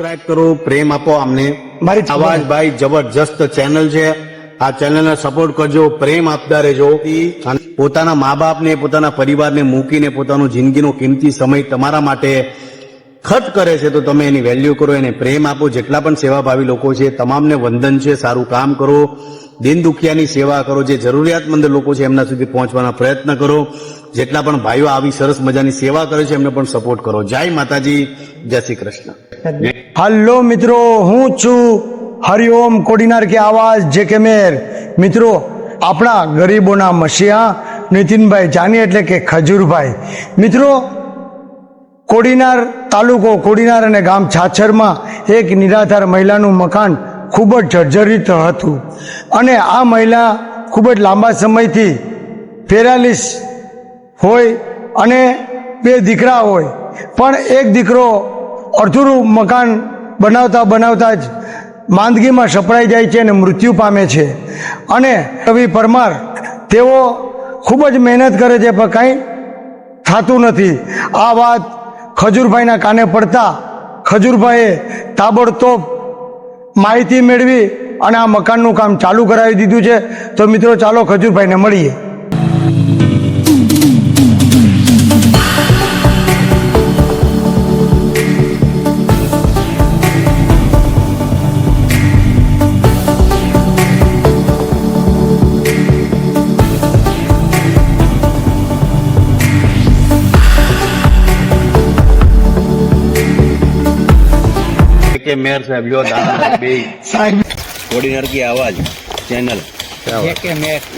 Subscribe કરો પ્રેમ આપો અમને. મારી અવાજ ભાઈ જબરજસ્ત ચેનલ છે. આ ચેનલને સપોર્ટ કરજો પ્રેમ આપતા રહેજો. પોતાના મા બાપને પોતાના પરિવારને મૂકીને પોતાનું જિંદગીનો કિંમતી સમય તમારા માટે ખર્ચ કરે છે તો તમે એની વેલ્યુ કરો એને પ્રેમ આપો. જેટલા પણ સેવાભાવી લોકો છે તમામને વંદન છે સારું કામ કરો. દિન દુખિયાની સેવા કરો જે જરૂરિયાતમંદ લોકો છે એમના સુધી પહોંચવાના પ્રયત્ન કરો. જેટલા પણ ભાઈઓ આવી સરસ મજાની સેવા કરે છે એમને પણ સપોર્ટ કરો. જય માતાજી જય શ્રી કૃષ્ણ. હલો મિત્રો, હું છું હરિઓમ કોડીનાર કે આવાજ જે કે મેર. મિત્રો, આપણા ગરીબોના મસીહા નીતિનભાઈ જાની એટલે કે ખજૂરભાઈ. મિત્રો, કોડીનાર તાલુકો, કોડીનાર અને ગામ છાછરમાં એક નિરાધાર મહિલાનું મકાન ખૂબ જ જર્જરિત હતું. અને આ મહિલા ખૂબ જ લાંબા સમયથી પેરાલિસ હોય અને બે દીકરા હોય. પણ એક દીકરો અડધુરું મકાન બનાવતા બનાવતા જ માંદગીમાં સપડાઈ જાય છે અને મૃત્યુ પામે છે. અને રવિ પરમાર તેઓ ખૂબ જ મહેનત કરે છે, પણ કાંઈ થતું નથી. આ વાત ખજૂરભાઈના કાને પડતા ખજૂરભાઈએ તાબડતોબ માહિતી મેળવી અને આ મકાનનું કામ ચાલુ કરાવી દીધું છે. તો મિત્રો, ચાલો ખજૂરભાઈને મળીએ. કે મેર સાહેબ લ્યો દાદા બે. સાહેબ. થોડી નરકી આવાજ ચેનલ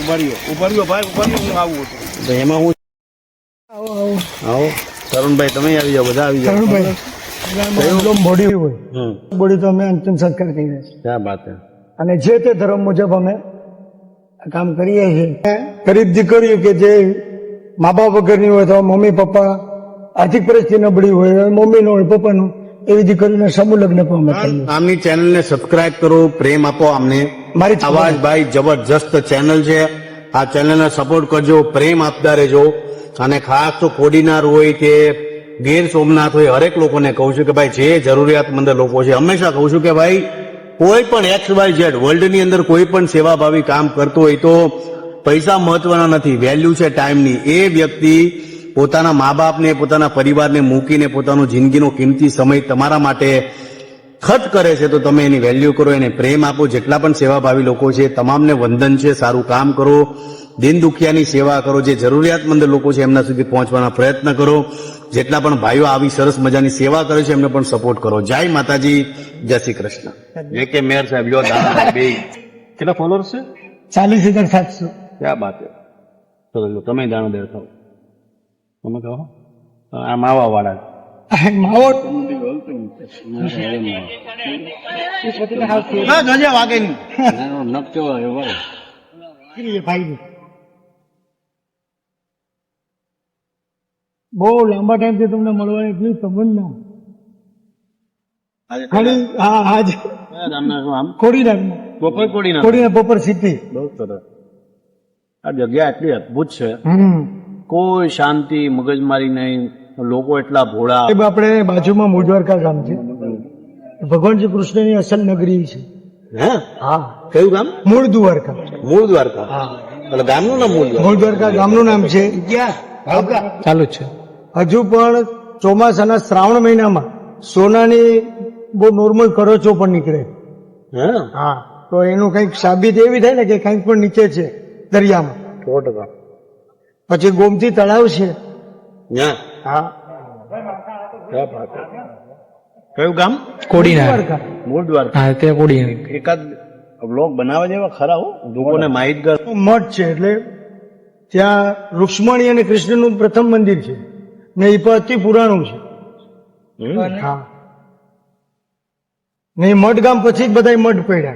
ઉભર્યો ઉભર્યો ભાઈ ઉભર્યો હું આવું હતું તો એમાં હું આવો તરુણભાઈ તમે આવી જાઓ બધા આવી જાઓ. તરુણભાઈ બોડી હોય. બોડી તો અમે અંતિમ સંસ્કાર છીએ. ક્યાં હે અને જે તે ધર્મ મુજબ અમે કામ કરીએ છીએ. ગરીબ દીકરીઓ કે જે મા બાપ વગરની હોય તો મમ્મી પપ્પા આર્થિક પરિસ્થિતિ નબળી હોય મમ્મી નો હોય પપ્પાનું. એવી દીકરીને સમૂહ લગ્ન પણ અમે આમની ચેનલને સબસ્ક્રાઇબ કરો પ્રેમ આપો અમને. મારી અવાજ ભાઈ જબરજસ્ત ચેનલ છે. આ ચેનલને સપોર્ટ કરજો પ્રેમ આપતા રહેજો. અને ખાસ તો કોડીનાર હોય કે ગીર સોમનાથ હોય હરેક લોકોને કહું છું કે ભાઈ જે જરૂરિયાતમંદ લોકો છે હંમેશા કહું છું કે ભાઈ કોઈ પણ એક્સ વાય ઝેડ વર્લ્ડની અંદર કોઈ પણ સેવાભાવી કામ કરતો હોય તો પૈસા મહત્વના નથી વેલ્યુ છે ટાઈમની એ વ્યક્તિ પોતાના મા બાપને પોતાના પરિવારને મૂકીને પોતાનું જિંદગીનો કિંમતી સમય તમારા માટે ખર્ચ કરે છે તો તમે એની વેલ્યુ કરો એને પ્રેમ આપો. જેટલા પણ સેવાભાવી લોકો છે તમામને વંદન છે સારું કામ કરો દિન દુખિયાની સેવા કરો જે જરૂરિયાતમંદ લોકો છે એમના સુધી પહોંચવાના પ્રયત્ન કરો. જેટલા પણ ભાઈઓ આવી સરસ મજાની સેવા કરે છે એમને પણ સપોર્ટ કરો. જય માતાજી જય શ્રી કૃષ્ણ. જે કે મેયર સાહેબ બે. કેટલા ફોલોઅર્સ છે? ચાલીસ હજાર સાતસો. ક્યાં બાત તમે દાણો દેર થાવ તમે કહો. આ માવા વાળા માવો ના ગજે વાગે નહીં. ભાઈ બહુ લાંબા ટાઈમથી તમને મળવાની એટલી તમન્ના ખાલી હા આજ આમ. કોડીનારમાં બપોર કોડી કોડી બપોર સિટી બહુ સરસ. આ જગ્યા એટલી અદભુત છે. હમ. કોઈ શાંતિ મગજમારી નહીં. લોકો એટલા ભોળા. સાહેબ આપણે બાજુમાં મૂળદ્વારકા ગામ છે ભગવાન શ્રી કૃષ્ણની અસલ નગરી છે. હે? હા. કયું ગામ? મૂળ દ્વારકા. મૂળ દ્વારકા હા. એટલે ગામનું નામ મૂળ મૂળ દ્વારકા ગામનું નામ છે. ચાલુ છે. હજુ પણ ચોમાસાના શ્રાવણ મહિનામાં સોનાની બહુ નોર્મલ કરોચો પણ નીકળે. હે? હા. તો એનું કંઈક સાબિત એવી થાય ને કે કંઈક પણ નીચે છે દરિયામાં. સો ટકા. પછી ગોમતી તળાવ છે. હા. ક્યાં ગામ? કોડીનાર. મૂળ દ્વારકા હા તે કોડીનાર. એકાદ બ્લોગ બનાવવા જેવા ખરા હો. લોકોને માહિતગાર. મઠ છે એટલે ત્યાં રૂક્ષ્મણી અને કૃષ્ણનું પ્રથમ મંદિર છે. ને એ પણ અતિ પુરાણું છે. હા. ને મઠ ગામ પછી જ બધા મઠ પડ્યા.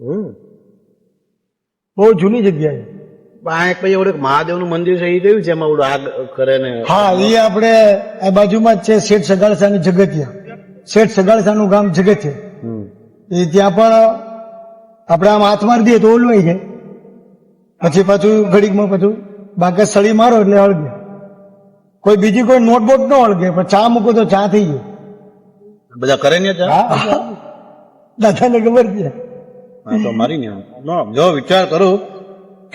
હમ. બહુ જૂની જગ્યા છે. પછી ઓલું મહાદેવનું મંદિર છે એ કયું છે એમાં ઓલું આગ કરે ને? હા એ આપણે આ બાજુમાં જ છે શેઠ સગાળસાની જગતિયા. શેઠ સગાળસાનું ગામ જગતિયા. એ ત્યાં પણ આપણે આમ હાથ મારી દઈએ તો ઓલવાઈ જાય. પછી પાછું ઘડીકમાં પાછું બાકી સળી મારો એટલે હળગે. કોઈ બીજી કોઈ નોટબોટ ન હળગે પણ ચા મૂકો તો ચા થઈ ગયો બધા કરે ને દાદાને ખબર છે? તો મારી ને જો વિચાર કરો.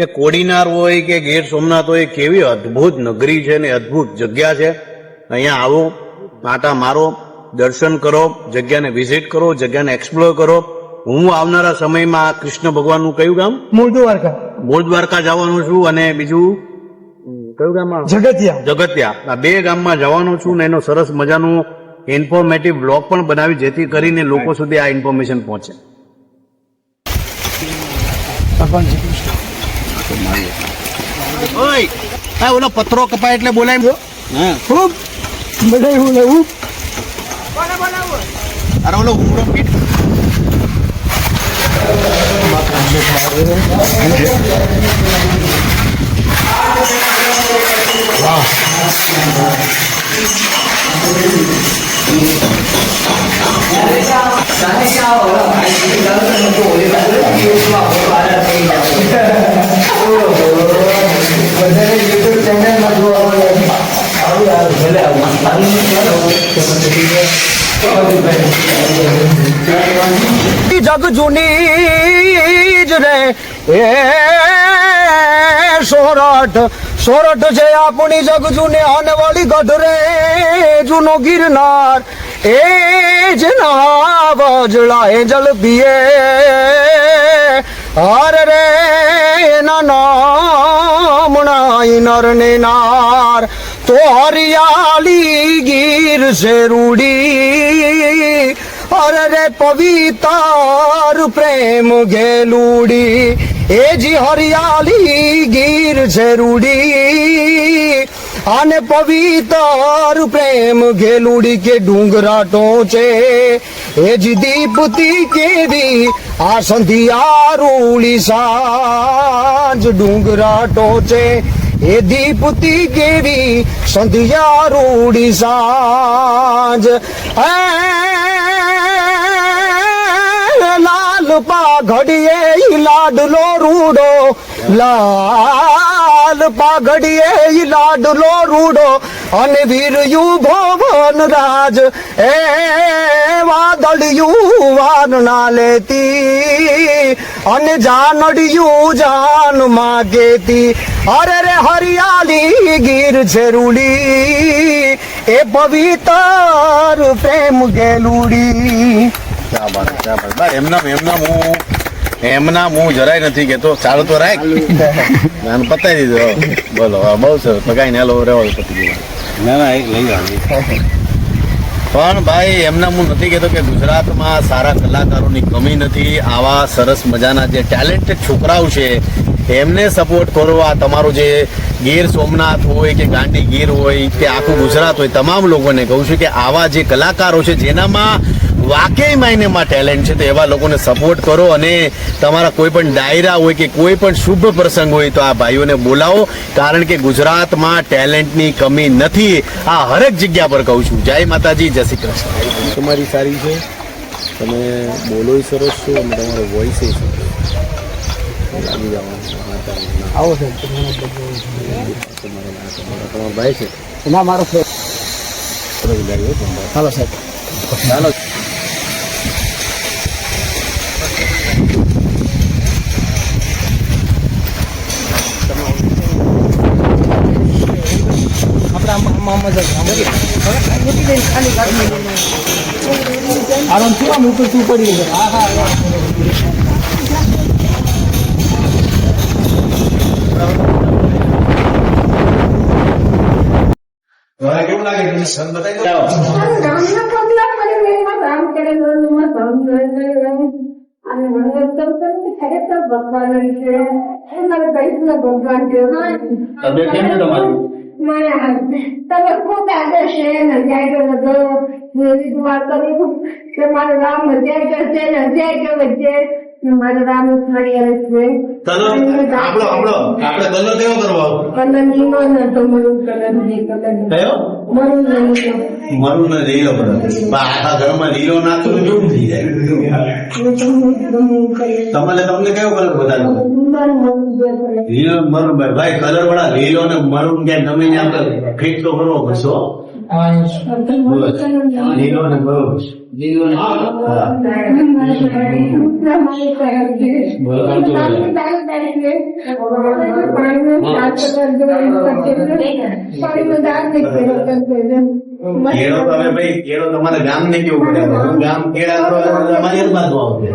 કે કોડીનાર હોય કે ગીર સોમનાથ હોય કેવી અદ્ભુત નગરી છે ને અદ્ભુત જગ્યા છે. અહીંયા આવો માતા મારો દર્શન કરો જગ્યાને વિઝિટ કરો જગ્યાને એક્સપ્લોર કરો. હું આવનારા સમયમાં કૃષ્ણ ભગવાનનું કયું ગામ? મૂળ દ્વારકા. મૂળ દ્વારકા જવાનું છું અને બીજું કયું ગામ જગતિયા. જગતિયા. આ બે ગામમાં જવાનો છું ને એનો સરસ મજાનું ઇન્ફોર્મેટિવ બ્લોગ પણ બનાવી જેથી કરીને લોકો સુધી આ ઇન્ફોર્મેશન પહોંચે. ભગવાન શ્રી કૃષ્ણ ઓય આ ઓલો પથરો કપાય એટલે બોલાય હા ખૂબ બધા એવું લેવું અરે ઓલો ઉમરો પીઠ જગ જૂની જ રે એ સોરઠ સોરઠ છે આપણી જગ જૂની આને વાળી ગઢ રે જૂનો ગિરનાર એ જ ના વજળા, એ જલ પીએ. હર રે ના નામણા નર ને નાર. તો હરિયાળી ગીર છે રૂડી. અરે રે પ્રેમ ગેલુડી એ જી હરિયાળી ગીર છે રૂડી. અને પવિત્ર પ્રેમ ઘેલુડી કે ડુંગરા ટોચે. એ જી દીપતી કેવી આ સંધિયારૂળી સાંજ ડુંગરા ટોચે. એ દીપતી કેવી સંધિયારૂળી સાંજ. પા ઘડીએ ઈ લાડલો રૂડો. લાલ પાઘડીએ ઈ લાડલો રૂડો. અને વીરયુ ભવન રાજ, એ વાદળિયું વાન ના લેતી. અને જાનડિયું જાન માગેતી. અરે રે હરિયાળી ગીર છે રૂડી એ પવિત્ર પ્રેમ ગેલુડી. ક્યાં બાત ક્યાં બાત બા એમના એમના હું એમના હું જરાય નથી કહેતો ચાલો તો રાખ. ನಾನು પતાવી દીધો. બોલો હા, બહુ સરસ. પકાઈને હેલો રેવો પતી ગયું. ના ના એક લઈ પણ ભાઈ એમના હું નથી કહેતો કે ગુજરાતમાં સારા કલાકારોની કમી નથી આવા સરસ મજાના જે ટેલેન્ટેડ છોકરાઓ છે એમને સપોર્ટ કરો. આ તમારું જે ગીર સોમનાથ હોય કે ગાંડી ગીર હોય કે આખું ગુજરાત હોય તમામ લોકોને કહું છું કે આવા જે કલાકારો છે જેનામાં વાકઈ માયનેમાં ટેલેન્ટ છે તો એવા લોકોને સપોર્ટ કરો અને તમારા કોઈ પણ ડાયરા હોય કે કોઈ પણ શુભ પ્રસંગ હોય તો આ ભાઈઓને બોલાવો. કારણ કે ગુજરાતમાં ટેલેન્ટની કમી નથી. આ હરેક જગ્યા પર કહું છું. જય માતાજી જય શ્રી કૃષ્ણ. તમારી સારી છે. તમે બોલો સરસ છો અને તમારો વોઇસ સરસ લાગી જવાનું આવો સાહેબ તમારો ભાઈ છે. ના મારો હાલો સાહેબ. ચાલો આપણે આમ આમ જ આરામ શું આમ શું પડી ગયું? હા હા કેવું લાગે? સન બતાવી રામના પગલા મને મેમાં રામ કરેલું રામ કરેલું અને મને તો ખરેખર ભગવાન છે. એ મારા દૈવનો ભગવાન છે? તબિયત કેમ છે તમારી મને તમે ખૂબ આગળ છે ને જાય બધો એવી દુઆ કરું કે મારું રામ હજાર કરશે ને હજાર કે વચ્ચે મારું રામ છે. તનો આપણો આપણો આપણે કલર કેવો કરવો કલર નીલો નતો મરું કલર કલર કયો? મરું નહીં મરું લીલો બધો આખા ઘરમાં લીલો નાખો તો થઈ જાય? તમારે તમને કયો કલર બતાવ્યો લીલો મરું ભાઈ ભાઈ કલર વાળા લીલો ને મરૂન ક્યાંક તમે આપણે ફિટ તો કરવો પડશે હો. લીલો ને કેળો તમે ભાઈ કેળો તમારે ગામ ને કેવું પડે ગામ કેળા તો તમારી આવશે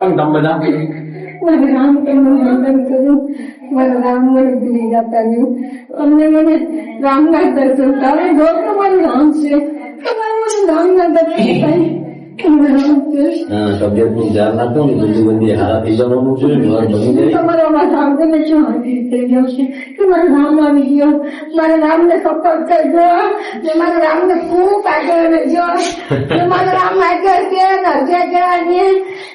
તમે બધા મારે રામ કેમનું વંદન મારે રામ મને ભૂલી જતા અમને મને રામના દર્શન તારે જો તમારું મારું રામ છે. તમારે મને રામના દર્શન થાય રામ તબિયતનું ધ્યાન રાખો ને જલ્દી જલ્દી હારા થઈ જવાનું છે ઘર બની જાય. તમારો અવાજ સાંભળીને થઈ ગયો છે? કે મારો રામ મારા રામને ને મારા રામને ખૂબ આગળ રહેજો ને મારા રામ આગળ છે ને અજય ગયા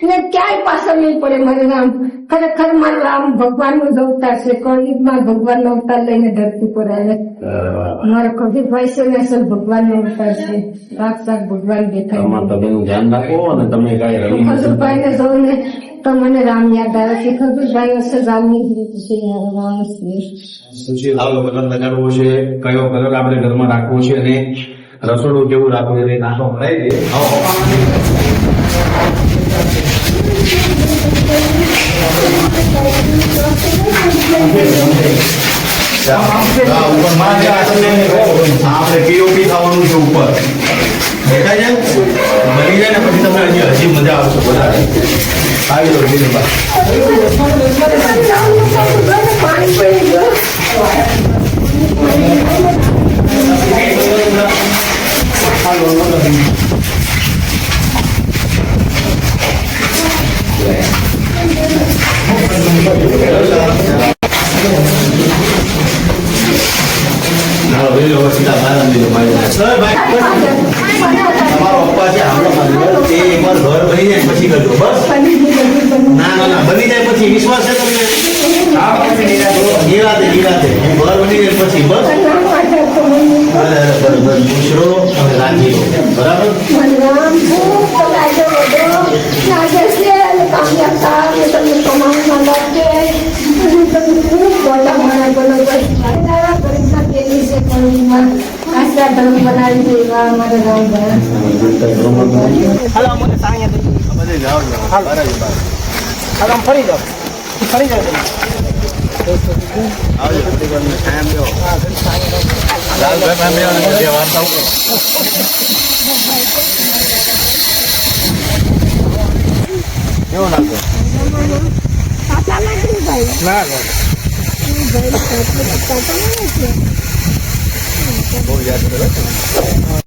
ને ક્યાંય પાછળ નહીં પડે મારું રામ ખરેખર મારું રામ ભગવાન જ અવતાર છે. કળયુગમાં ભગવાનનો અવતાર લઈને ધરતી પર આવ્યા મારા કબીરભાઈ છે ને અસલ ભગવાનનો અવતાર છે. સાક્ષાત ભગવાન દેખાય તમે ધ્યાન રાખો અને તમે કઈ રમી ખજૂરભાઈ ને જોઈને તો મને રામ યાદ આવે છે. ખજુરભાઈ અસલ રામની જ રીત છે. રામ છે. કલર લગાડવો છે. કયો કલર આપણે ઘરમાં રાખવો છે અને રસોડું કેવું રાખવું એ નાખો ભરાય છે આપણે પીઓપી થવાનું છે ઉપર દેખાય છે બની જાય ને પછી તમને હજી હજી મજા આવશે વધારે આવી જાઓ દિલીપભાઈ પાણી પડી ગયો હાલો, લઈ લો, સીધા બહાર આમ લઈ લો, બહાર. સર, ભાઈ, તમારો પપ્પા છે આપણો તે ઘર બની જાય પછી કરજો બસ ના ના ના બની પછી વિશ્વાસ છે તમને નિરાતે નિરાતે ઘર બની જાય પછી બસ બરાબર બુશરો અને રાજી બરાબર બધો છે અને તમને કમાવામાં લાગે અને તમે ખૂબ મોટા મોટા બનો બસ મારા પરીક્ષા કેવી છે કોલેજમાં આશરા ધર્મ બનાવી દેવા અમારે રામ ભણા બધે જાઓ જાઓ. બહાર ફરી બહાર. આવજો, થોડીક વાર મને time પાસે બેહો ને. કેવો બહુ યાદ કરો